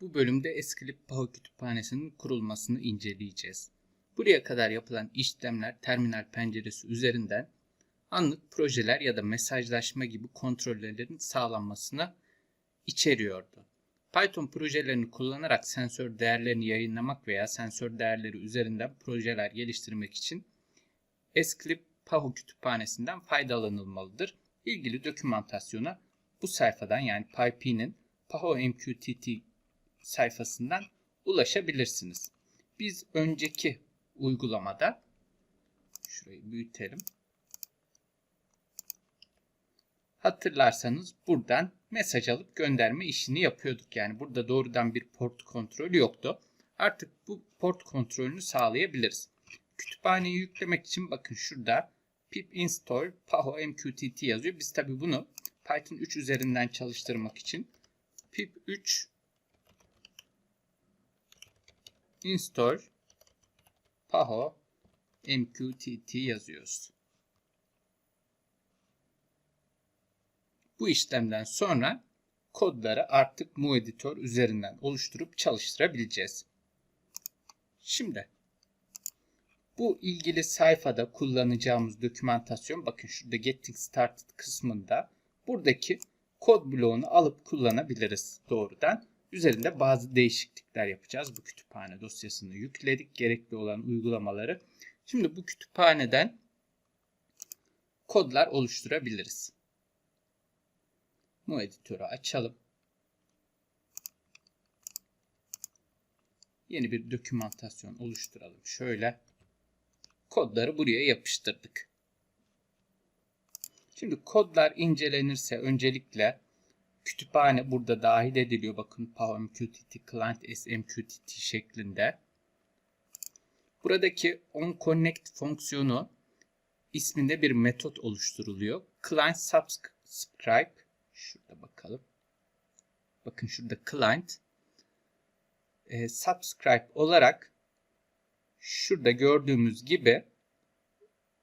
Bu bölümde Esclip Paho Kütüphanesi'nin kurulmasını inceleyeceğiz. Buraya kadar yapılan işlemler terminal penceresi üzerinden anlık projeler ya da mesajlaşma gibi kontrollerin sağlanmasına içeriyordu. Python projelerini kullanarak sensör değerlerini yayınlamak veya sensör değerleri üzerinden projeler geliştirmek için Esclip Paho kütüphanesinden faydalanılmalıdır. İlgili dokümantasyona bu sayfadan yani PyP'nin Paho MQTT sayfasından ulaşabilirsiniz. Biz önceki uygulamada şurayı büyütelim. Hatırlarsanız buradan mesaj alıp gönderme işini yapıyorduk. Yani burada doğrudan bir port kontrolü yoktu. Artık bu port kontrolünü sağlayabiliriz. Kütüphaneyi yüklemek için bakın şurada pip install paho mqtt yazıyor. Biz tabi bunu Python 3 üzerinden çalıştırmak için pip 3 install paho mqtt yazıyoruz. Bu işlemden sonra kodları artık mu editör üzerinden oluşturup çalıştırabileceğiz. Şimdi bu ilgili sayfada kullanacağımız dokümantasyon bakın şurada Getting Started kısmında buradaki kod bloğunu alıp kullanabiliriz doğrudan. Üzerinde bazı değişiklikler yapacağız. Bu kütüphane dosyasını yükledik. Gerekli olan uygulamaları. Şimdi bu kütüphaneden kodlar oluşturabiliriz. Bu editörü açalım. Yeni bir dokümantasyon oluşturalım. Şöyle kodları buraya yapıştırdık. Şimdi kodlar incelenirse öncelikle kütüphane burada dahil ediliyor. Bakın PowerMQTT Client SMQTT şeklinde. Buradaki onConnect fonksiyonu isminde bir metot oluşturuluyor. Client subscribe şurada bakalım. Bakın şurada client e, subscribe olarak şurada gördüğümüz gibi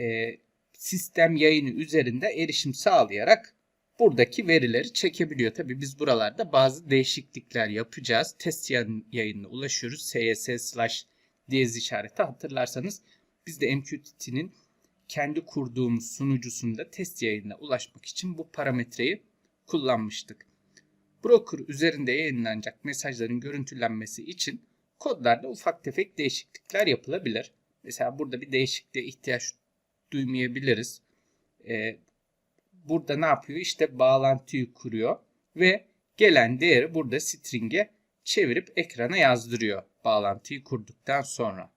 e, sistem yayını üzerinde erişim sağlayarak buradaki verileri çekebiliyor. Tabi biz buralarda bazı değişiklikler yapacağız. Test yayınına ulaşıyoruz. cs slash diyez işareti hatırlarsanız biz de MQTT'nin kendi kurduğumuz sunucusunda test yayınına ulaşmak için bu parametreyi kullanmıştık. Broker üzerinde yayınlanacak mesajların görüntülenmesi için kodlarda ufak tefek değişiklikler yapılabilir. Mesela burada bir değişikliğe ihtiyaç duymayabiliriz. Ee, burada ne yapıyor? İşte bağlantıyı kuruyor ve gelen değeri burada string'e çevirip ekrana yazdırıyor bağlantıyı kurduktan sonra.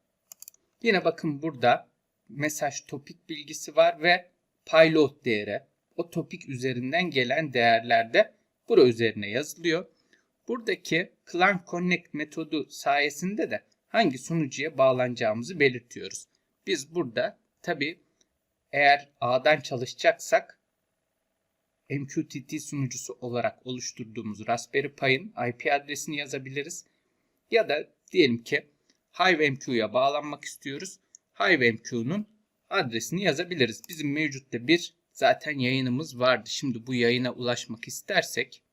Yine bakın burada mesaj topik bilgisi var ve payload değeri. O topik üzerinden gelen değerler de bura üzerine yazılıyor. Buradaki client connect metodu sayesinde de hangi sunucuya bağlanacağımızı belirtiyoruz. Biz burada tabi eğer A'dan çalışacaksak MQTT sunucusu olarak oluşturduğumuz Raspberry Pi'ın IP adresini yazabiliriz. Ya da diyelim ki HiveMQ'ya bağlanmak istiyoruz. HiveMQ'nun adresini yazabiliriz. Bizim mevcutta bir zaten yayınımız vardı. Şimdi bu yayına ulaşmak istersek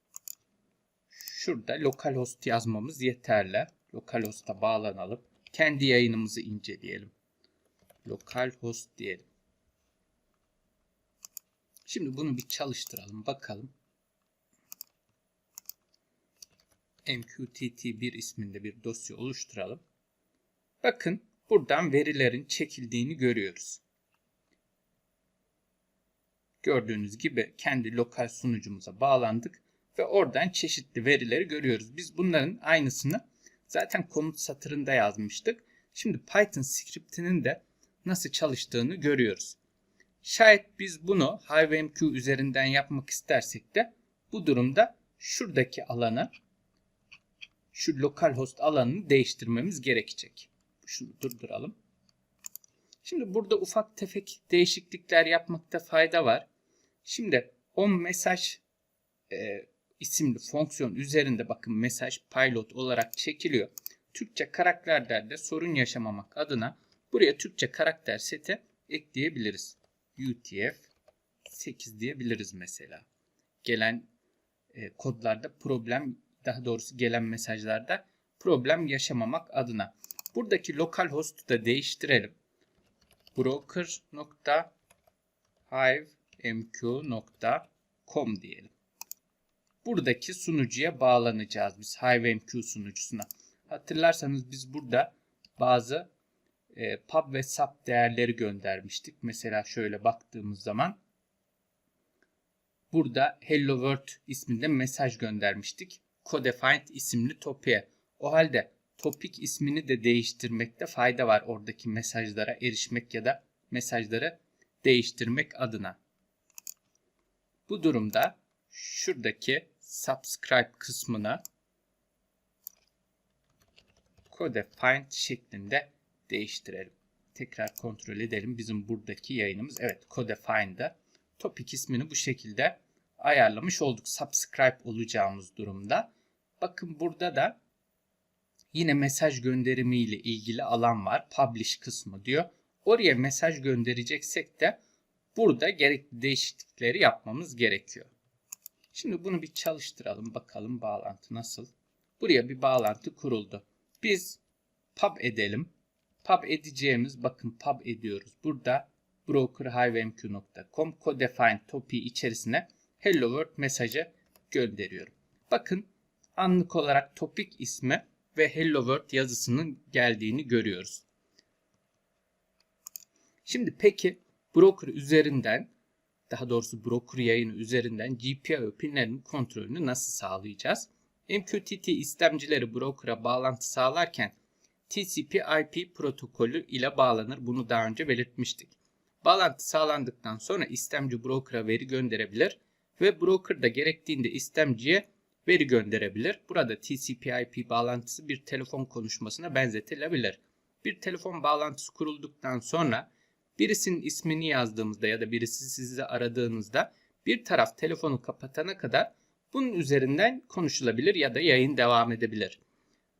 şurada localhost yazmamız yeterli. Localhost'a bağlanalım. Kendi yayınımızı inceleyelim. Localhost diyelim. Şimdi bunu bir çalıştıralım bakalım. MQTT1 isminde bir dosya oluşturalım. Bakın buradan verilerin çekildiğini görüyoruz. Gördüğünüz gibi kendi lokal sunucumuza bağlandık ve oradan çeşitli verileri görüyoruz. Biz bunların aynısını zaten komut satırında yazmıştık. Şimdi Python scriptinin de nasıl çalıştığını görüyoruz. Şayet biz bunu HiveMQ üzerinden yapmak istersek de bu durumda şuradaki alanı şu localhost alanını değiştirmemiz gerekecek. Şunu durduralım. Şimdi burada ufak tefek değişiklikler yapmakta fayda var. Şimdi o mesaj e, isimli fonksiyon üzerinde bakın mesaj pilot olarak çekiliyor. Türkçe karakterlerde sorun yaşamamak adına buraya Türkçe karakter seti ekleyebiliriz. UTF 8 diyebiliriz mesela. Gelen e, kodlarda problem daha doğrusu gelen mesajlarda problem yaşamamak adına. Buradaki localhost'u da değiştirelim. broker.hivemq.com diyelim. Buradaki sunucuya bağlanacağız biz HiveMQ sunucusuna. Hatırlarsanız biz burada bazı e, pub ve sub değerleri göndermiştik. Mesela şöyle baktığımız zaman burada Hello World isminde mesaj göndermiştik. Codefined isimli topik'e. O halde topik ismini de değiştirmekte fayda var oradaki mesajlara erişmek ya da mesajları değiştirmek adına. Bu durumda şuradaki subscribe kısmına codefind şeklinde değiştirelim. Tekrar kontrol edelim. Bizim buradaki yayınımız evet codefind'da. Topic ismini bu şekilde ayarlamış olduk. Subscribe olacağımız durumda. Bakın burada da yine mesaj gönderimi ile ilgili alan var. Publish kısmı diyor. Oraya mesaj göndereceksek de burada gerekli değişiklikleri yapmamız gerekiyor. Şimdi bunu bir çalıştıralım bakalım bağlantı nasıl. Buraya bir bağlantı kuruldu. Biz pub edelim. Pub edeceğimiz bakın pub ediyoruz. Burada brokerhivemq.com codefine topic içerisine hello world mesajı gönderiyorum. Bakın anlık olarak topik ismi ve hello world yazısının geldiğini görüyoruz. Şimdi peki broker üzerinden daha doğrusu broker yayını üzerinden GPIO pinlerinin kontrolünü nasıl sağlayacağız? MQTT istemcileri broker'a bağlantı sağlarken TCP/IP protokolü ile bağlanır. Bunu daha önce belirtmiştik. Bağlantı sağlandıktan sonra istemci broker'a veri gönderebilir ve broker da gerektiğinde istemciye veri gönderebilir. Burada TCP/IP bağlantısı bir telefon konuşmasına benzetilebilir. Bir telefon bağlantısı kurulduktan sonra birisinin ismini yazdığımızda ya da birisi sizi aradığınızda bir taraf telefonu kapatana kadar bunun üzerinden konuşulabilir ya da yayın devam edebilir.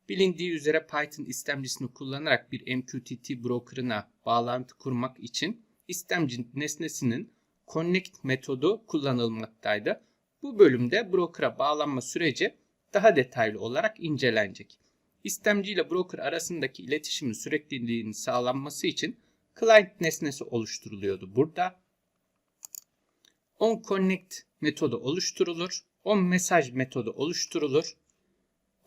Bilindiği üzere Python istemcisini kullanarak bir MQTT broker'ına bağlantı kurmak için istemci nesnesinin connect metodu kullanılmaktaydı. Bu bölümde broker'a bağlanma süreci daha detaylı olarak incelenecek. İstemci ile broker arasındaki iletişimin sürekliliğinin sağlanması için client nesnesi oluşturuluyordu burada. OnConnect metodu oluşturulur. OnMessage metodu oluşturulur.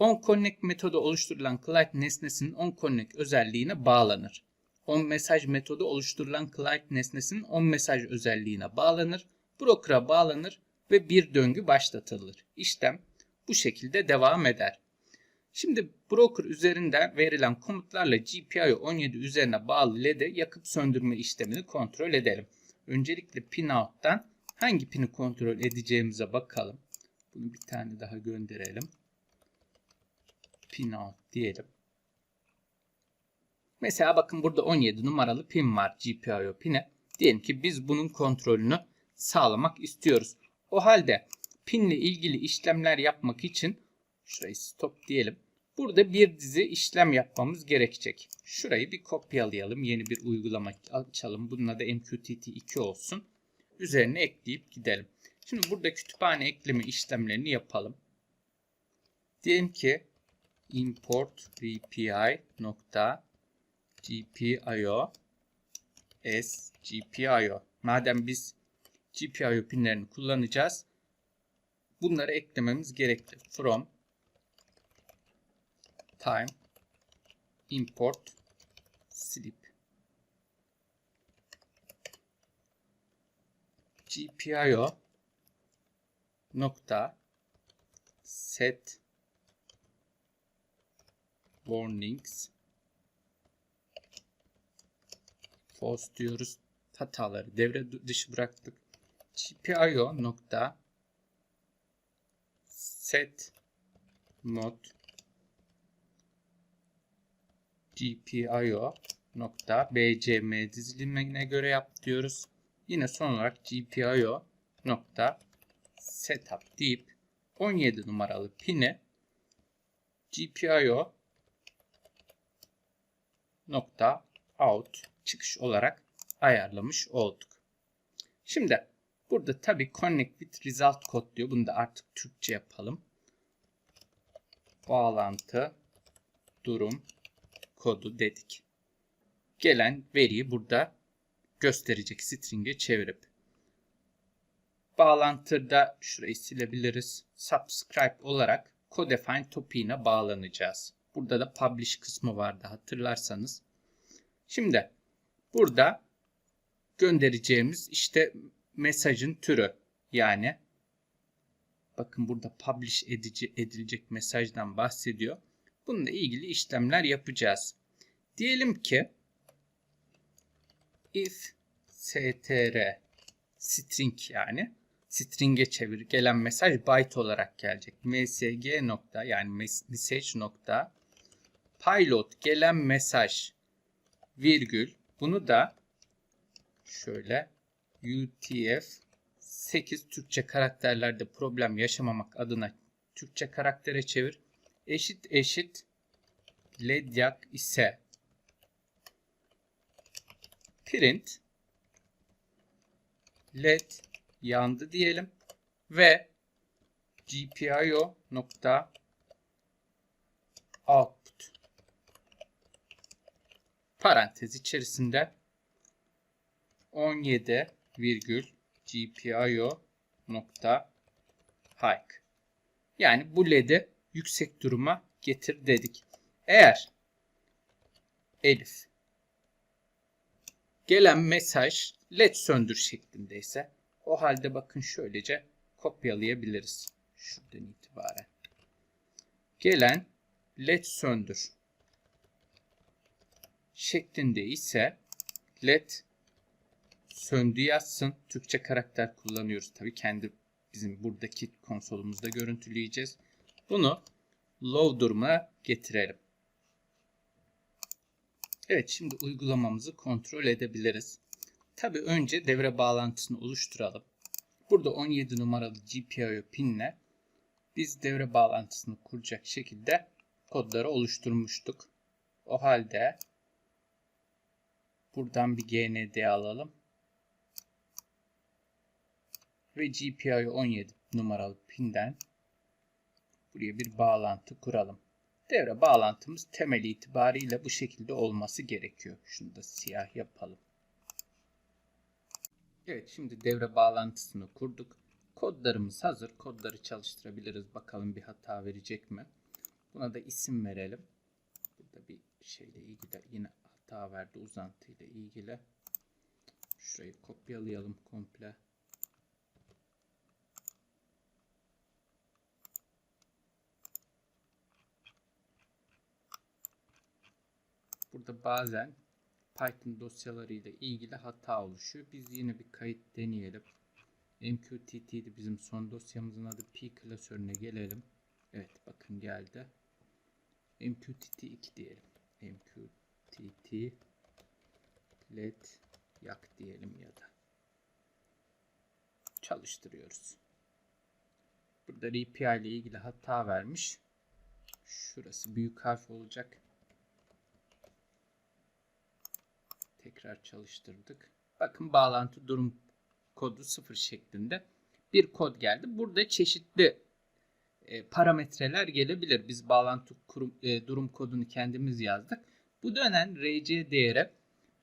OnConnect metodu oluşturulan client nesnesinin OnConnect özelliğine bağlanır. OnMessage metodu oluşturulan client nesnesinin OnMessage özelliğine bağlanır. Broker'a bağlanır ve bir döngü başlatılır. İşlem bu şekilde devam eder. Şimdi broker üzerinden verilen komutlarla GPIO 17 üzerine bağlı LED'e yakıp söndürme işlemini kontrol edelim. Öncelikle pinout'tan hangi pini kontrol edeceğimize bakalım. Bunu bir tane daha gönderelim. Pinout diyelim. Mesela bakın burada 17 numaralı pin var GPIO pine. Diyelim ki biz bunun kontrolünü sağlamak istiyoruz. O halde pinle ilgili işlemler yapmak için şurayı stop diyelim. Burada bir dizi işlem yapmamız gerekecek. Şurayı bir kopyalayalım. Yeni bir uygulama açalım. Bunun adı MQTT2 olsun. Üzerine ekleyip gidelim. Şimdi burada kütüphane ekleme işlemlerini yapalım. Diyelim ki import vpi nokta gpio s gpio. Madem biz GPIO pinlerini kullanacağız. Bunları eklememiz gerekli. From time import slip GPIO nokta set warnings false diyoruz. Hataları devre dışı bıraktık. GPIO nokta set mod GPIO nokta BCM dizilimine göre yap diyoruz. Yine son olarak GPIO nokta setup deyip 17 numaralı pini GPIO nokta out çıkış olarak ayarlamış olduk. Şimdi burada tabi connect with result code diyor. Bunu da artık Türkçe yapalım. bağlantı durum kodu dedik. Gelen veriyi burada gösterecek string'e çevirip bağlantıda şurayı silebiliriz. Subscribe olarak Codefine topiğine bağlanacağız. Burada da publish kısmı vardı hatırlarsanız. Şimdi burada göndereceğimiz işte mesajın türü yani bakın burada publish edici, edilecek mesajdan bahsediyor. Bununla ilgili işlemler yapacağız. Diyelim ki if str string yani string'e çevir gelen mesaj byte olarak gelecek. msg nokta yani message nokta pilot gelen mesaj virgül bunu da şöyle UTF 8 Türkçe karakterlerde problem yaşamamak adına Türkçe karaktere çevir. Eşit eşit ledyak ise print led yandı diyelim ve GPIO nokta output parantez içerisinde 17 virgül GPIO nokta hike. Yani bu led'i yüksek duruma getir dedik. Eğer Elif gelen mesaj led söndür şeklindeyse o halde bakın şöylece kopyalayabiliriz. Şuradan itibaren. Gelen led söndür şeklinde ise led söndü yazsın. Türkçe karakter kullanıyoruz. Tabii kendi bizim buradaki konsolumuzda görüntüleyeceğiz. Bunu low duruma getirelim. Evet şimdi uygulamamızı kontrol edebiliriz. Tabi önce devre bağlantısını oluşturalım. Burada 17 numaralı GPIO pinle biz devre bağlantısını kuracak şekilde kodları oluşturmuştuk. O halde buradan bir GND alalım. Ve GPIO 17 numaralı pinden buraya bir bağlantı kuralım. Devre bağlantımız temel itibariyle bu şekilde olması gerekiyor. Şunu da siyah yapalım. Evet şimdi devre bağlantısını kurduk. Kodlarımız hazır. Kodları çalıştırabiliriz. Bakalım bir hata verecek mi? Buna da isim verelim. Burada bir şeyle ilgili yine hata verdi uzantıyla ilgili. Şurayı kopyalayalım komple. Burada bazen Python dosyaları ile ilgili hata oluşuyor. Biz yine bir kayıt deneyelim. MQTT'di bizim son dosyamızın adı P klasörüne gelelim. Evet bakın geldi. MQTT 2 diyelim. MQTT led yak diyelim ya da çalıştırıyoruz. Burada RPI ile ilgili hata vermiş. Şurası büyük harf olacak. Tekrar çalıştırdık. Bakın bağlantı durum kodu 0 şeklinde bir kod geldi. Burada çeşitli e, parametreler gelebilir. Biz bağlantı kurum, e, durum kodunu kendimiz yazdık. Bu dönen RC değeri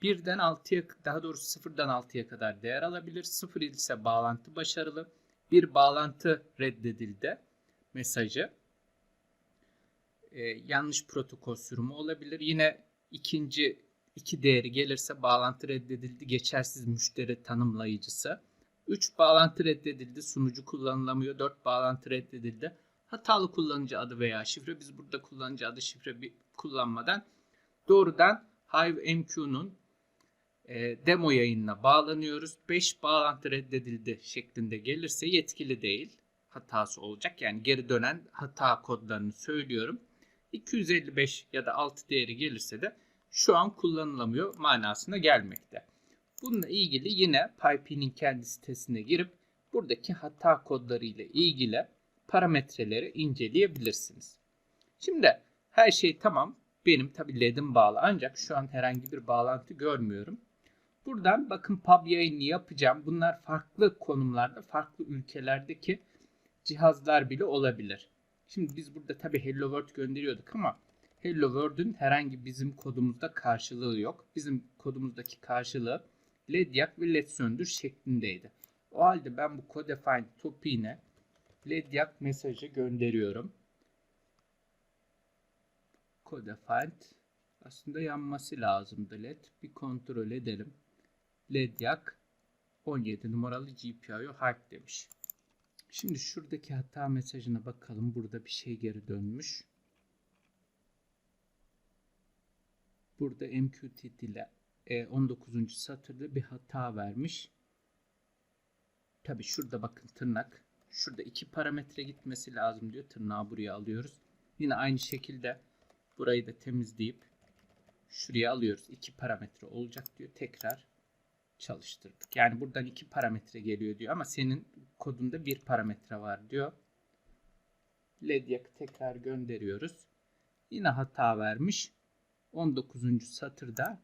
1'den 6'ya daha doğrusu 0'dan 6'ya kadar değer alabilir. 0 ise bağlantı başarılı. Bir bağlantı reddedildi mesajı. E, yanlış protokol sürümü olabilir. Yine ikinci iki değeri gelirse bağlantı reddedildi geçersiz müşteri tanımlayıcısı. 3 bağlantı reddedildi sunucu kullanılamıyor. 4 bağlantı reddedildi. Hatalı kullanıcı adı veya şifre biz burada kullanıcı adı şifre bir kullanmadan doğrudan Hive MQ'nun e, demo yayınına bağlanıyoruz. 5 bağlantı reddedildi şeklinde gelirse yetkili değil hatası olacak. Yani geri dönen hata kodlarını söylüyorum. 255 ya da 6 değeri gelirse de şu an kullanılamıyor manasına gelmekte. Bununla ilgili yine PyP'nin kendi sitesine girip buradaki hata kodları ile ilgili parametreleri inceleyebilirsiniz. Şimdi her şey tamam. Benim tabi LED'im bağlı ancak şu an herhangi bir bağlantı görmüyorum. Buradan bakın pub yayını yapacağım. Bunlar farklı konumlarda, farklı ülkelerdeki cihazlar bile olabilir. Şimdi biz burada tabii Hello World gönderiyorduk ama Hello World'ün herhangi bizim kodumuzda karşılığı yok. Bizim kodumuzdaki karşılığı led yak ve led söndür şeklindeydi. O halde ben bu codefine topiğine led yak mesajı gönderiyorum. Codefined aslında yanması lazımdı led. Bir kontrol edelim. Led yak 17 numaralı GPIO hype demiş. Şimdi şuradaki hata mesajına bakalım. Burada bir şey geri dönmüş. Burada MQTT ile e, 19. satırda bir hata vermiş. Tabi şurada bakın tırnak. Şurada iki parametre gitmesi lazım diyor. Tırnağı buraya alıyoruz. Yine aynı şekilde burayı da temizleyip şuraya alıyoruz. İki parametre olacak diyor. Tekrar çalıştırdık. Yani buradan iki parametre geliyor diyor ama senin kodunda bir parametre var diyor. LED yakı tekrar gönderiyoruz. Yine hata vermiş. 19. satırda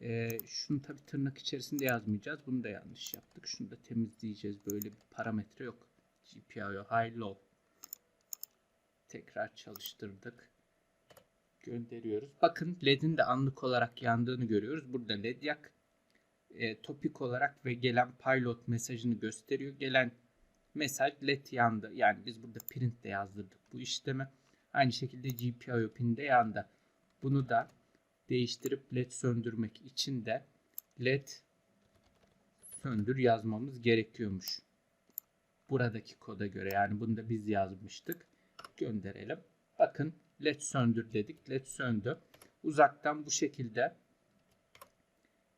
e, şunu tabi tırnak içerisinde yazmayacağız. Bunu da yanlış yaptık. Şunu da temizleyeceğiz. Böyle bir parametre yok. GPIO high low. Tekrar çalıştırdık. Gönderiyoruz. Bakın LED'in de anlık olarak yandığını görüyoruz. Burada LED yak e, topik olarak ve gelen pilot mesajını gösteriyor. Gelen mesaj led yandı. Yani biz burada print de yazdırdık bu işlemi. Aynı şekilde GPIO pin de yandı. Bunu da değiştirip led söndürmek için de led söndür yazmamız gerekiyormuş. Buradaki koda göre yani bunu da biz yazmıştık. Gönderelim. Bakın led söndür dedik. Led söndü. Uzaktan bu şekilde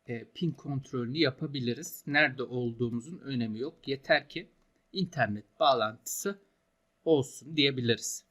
e, pin kontrolünü yapabiliriz. Nerede olduğumuzun önemi yok. Yeter ki internet bağlantısı olsun diyebiliriz.